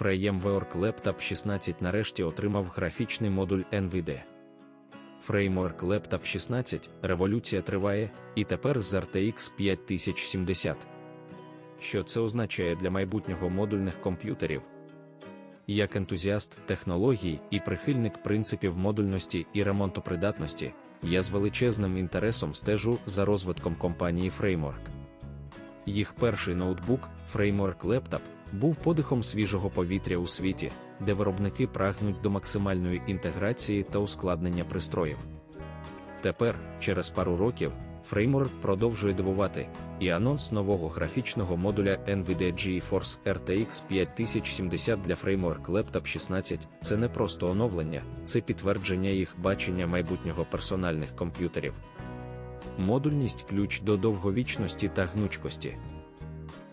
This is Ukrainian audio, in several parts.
Framework Laptop 16 нарешті отримав графічний модуль NVIDIA. Framework Laptop 16 революція триває, і тепер з RTX 5070. Що це означає для майбутнього модульних комп'ютерів? Як ентузіаст технологій і прихильник принципів модульності і ремонтопридатності, я з величезним інтересом стежу за розвитком компанії Framework. Їх перший ноутбук, Framework Laptop, був подихом свіжого повітря у світі, де виробники прагнуть до максимальної інтеграції та ускладнення пристроїв. Тепер, через пару років, Framework продовжує дивувати, і анонс нового графічного модуля NVIDIA GeForce RTX 5070 для Framework Laptop 16 це не просто оновлення, це підтвердження їх бачення майбутнього персональних комп'ютерів. Модульність ключ до довговічності та гнучкості.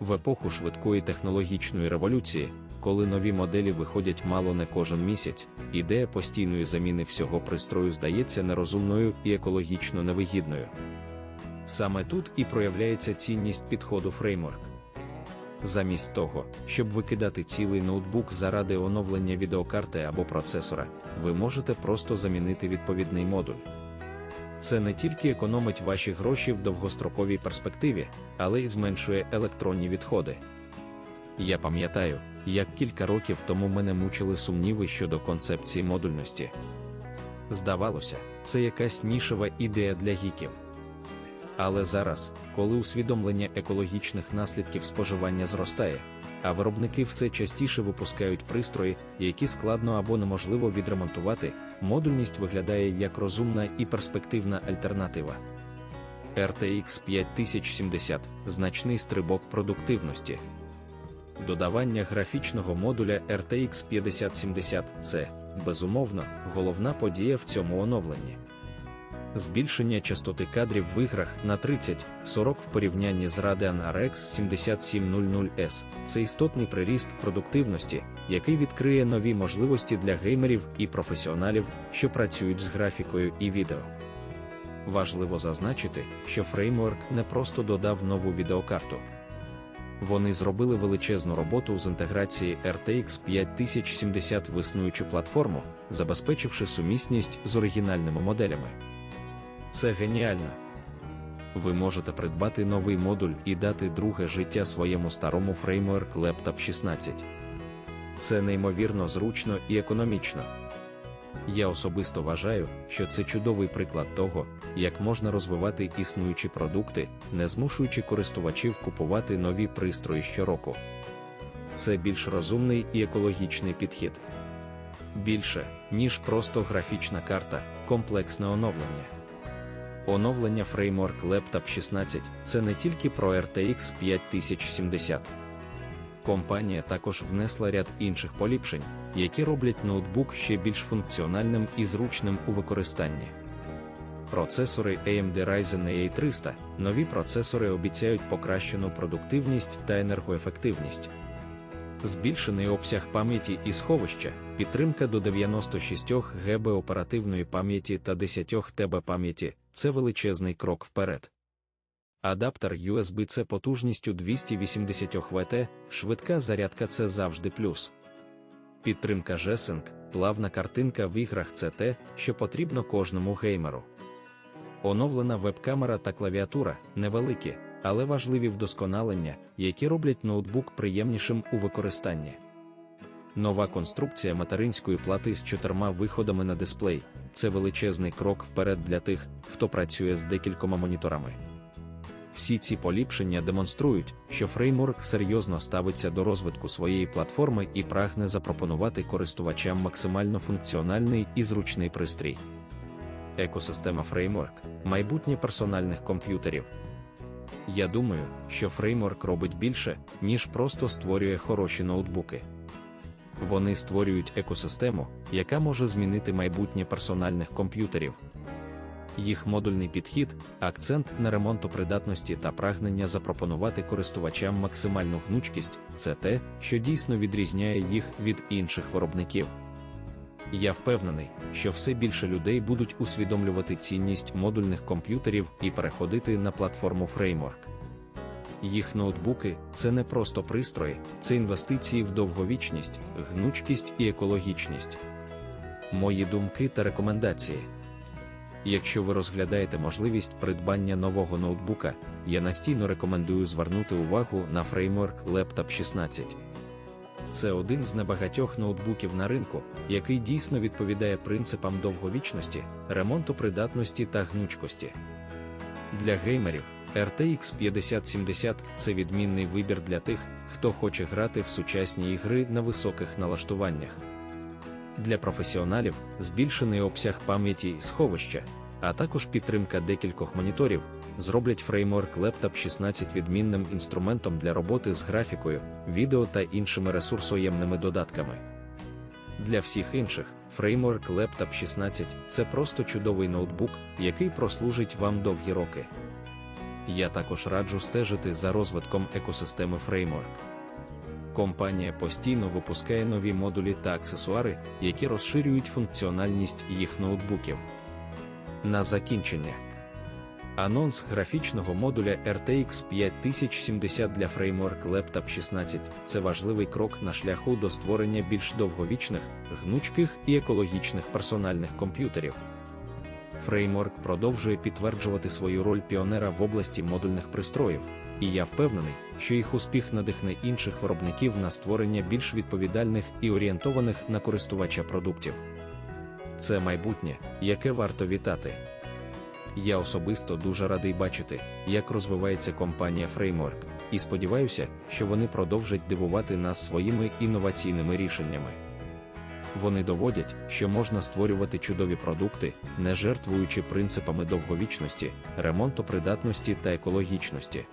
В епоху швидкої технологічної революції, коли нові моделі виходять мало не кожен місяць, ідея постійної заміни всього пристрою здається нерозумною і екологічно невигідною. Саме тут і проявляється цінність підходу фреймворк. Замість того, щоб викидати цілий ноутбук заради оновлення відеокарти або процесора, ви можете просто замінити відповідний модуль. Це не тільки економить ваші гроші в довгостроковій перспективі, але й зменшує електронні відходи. Я пам'ятаю, як кілька років тому мене мучили сумніви щодо концепції модульності. Здавалося, це якась нішева ідея для гіків. Але зараз, коли усвідомлення екологічних наслідків споживання зростає, а виробники все частіше випускають пристрої, які складно або неможливо відремонтувати, модульність виглядає як розумна і перспективна альтернатива. RTX 5070 значний стрибок продуктивності. Додавання графічного модуля RTX 5070 це, безумовно, головна подія в цьому оновленні. Збільшення частоти кадрів в іграх на 30-40 в порівнянні з Radeon RX 7700S це істотний приріст продуктивності, який відкриє нові можливості для геймерів і професіоналів, що працюють з графікою і відео. Важливо зазначити, що фреймворк не просто додав нову відеокарту. Вони зробили величезну роботу з інтеграції RTX 5070 в існуючу платформу, забезпечивши сумісність з оригінальними моделями. Це геніально. Ви можете придбати новий модуль і дати друге життя своєму старому фреймворк Laptop 16. Це неймовірно зручно і економічно. Я особисто вважаю, що це чудовий приклад того, як можна розвивати існуючі продукти, не змушуючи користувачів купувати нові пристрої щороку. Це більш розумний і екологічний підхід. Більше, ніж просто графічна карта, комплексне оновлення. Оновлення Framework Laptop 16 це не тільки про RTX 5070. Компанія також внесла ряд інших поліпшень, які роблять ноутбук ще більш функціональним і зручним у використанні. Процесори AMD Ryzen EA 300 нові процесори обіцяють покращену продуктивність та енергоефективність. Збільшений обсяг пам'яті і сховища, підтримка до 96 ГБ оперативної пам'яті та 10 ТБ пам'яті це величезний крок вперед. Адаптер USB-C потужністю 280 Вт, швидка зарядка це завжди плюс. Підтримка G-Sync, плавна картинка в іграх це те, що потрібно кожному геймеру. Оновлена веб-камера та клавіатура невеликі, але важливі вдосконалення, які роблять ноутбук приємнішим у використанні. Нова конструкція материнської плати з чотирма виходами на дисплей це величезний крок вперед для тих, хто працює з декількома моніторами. Всі ці поліпшення демонструють, що фреймворк серйозно ставиться до розвитку своєї платформи і прагне запропонувати користувачам максимально функціональний і зручний пристрій. Екосистема фреймворк майбутнє персональних комп'ютерів. Я думаю, що фреймворк робить більше, ніж просто створює хороші ноутбуки. Вони створюють екосистему, яка може змінити майбутнє персональних комп'ютерів. Їх модульний підхід, акцент на ремонтопридатності та прагнення запропонувати користувачам максимальну гнучкість це те, що дійсно відрізняє їх від інших виробників. Я впевнений, що все більше людей будуть усвідомлювати цінність модульних комп'ютерів і переходити на платформу Framework. Їх ноутбуки це не просто пристрої, це інвестиції в довговічність, гнучкість і екологічність. Мої думки та рекомендації. Якщо ви розглядаєте можливість придбання нового ноутбука, я настійно рекомендую звернути увагу на фреймворк Laptop 16. Це один з небагатьох ноутбуків на ринку, який дійсно відповідає принципам довговічності, ремонтопридатності та гнучкості. Для геймерів RTX 5070 це відмінний вибір для тих, хто хоче грати в сучасні ігри на високих налаштуваннях. Для професіоналів збільшений обсяг пам'яті і сховища, а також підтримка декількох моніторів зроблять фреймворк Laptop 16 відмінним інструментом для роботи з графікою, відео та іншими ресурсоємними додатками. Для всіх інших, фреймворк Laptop 16 це просто чудовий ноутбук, який прослужить вам довгі роки. Я також раджу стежити за розвитком екосистеми Framework. Компанія постійно випускає нові модулі та аксесуари, які розширюють функціональність їх ноутбуків. На закінчення. Анонс графічного модуля RTX 5070 для Framework Laptop 16 це важливий крок на шляху до створення більш довговічних, гнучких і екологічних персональних комп'ютерів. Фреймворк продовжує підтверджувати свою роль піонера в області модульних пристроїв, і я впевнений, що їх успіх надихне інших виробників на створення більш відповідальних і орієнтованих на користувача продуктів. Це майбутнє, яке варто вітати. Я особисто дуже радий бачити, як розвивається компанія Framework, і сподіваюся, що вони продовжать дивувати нас своїми інноваційними рішеннями. Вони доводять, що можна створювати чудові продукти, не жертвуючи принципами довговічності, ремонтопридатності та екологічності.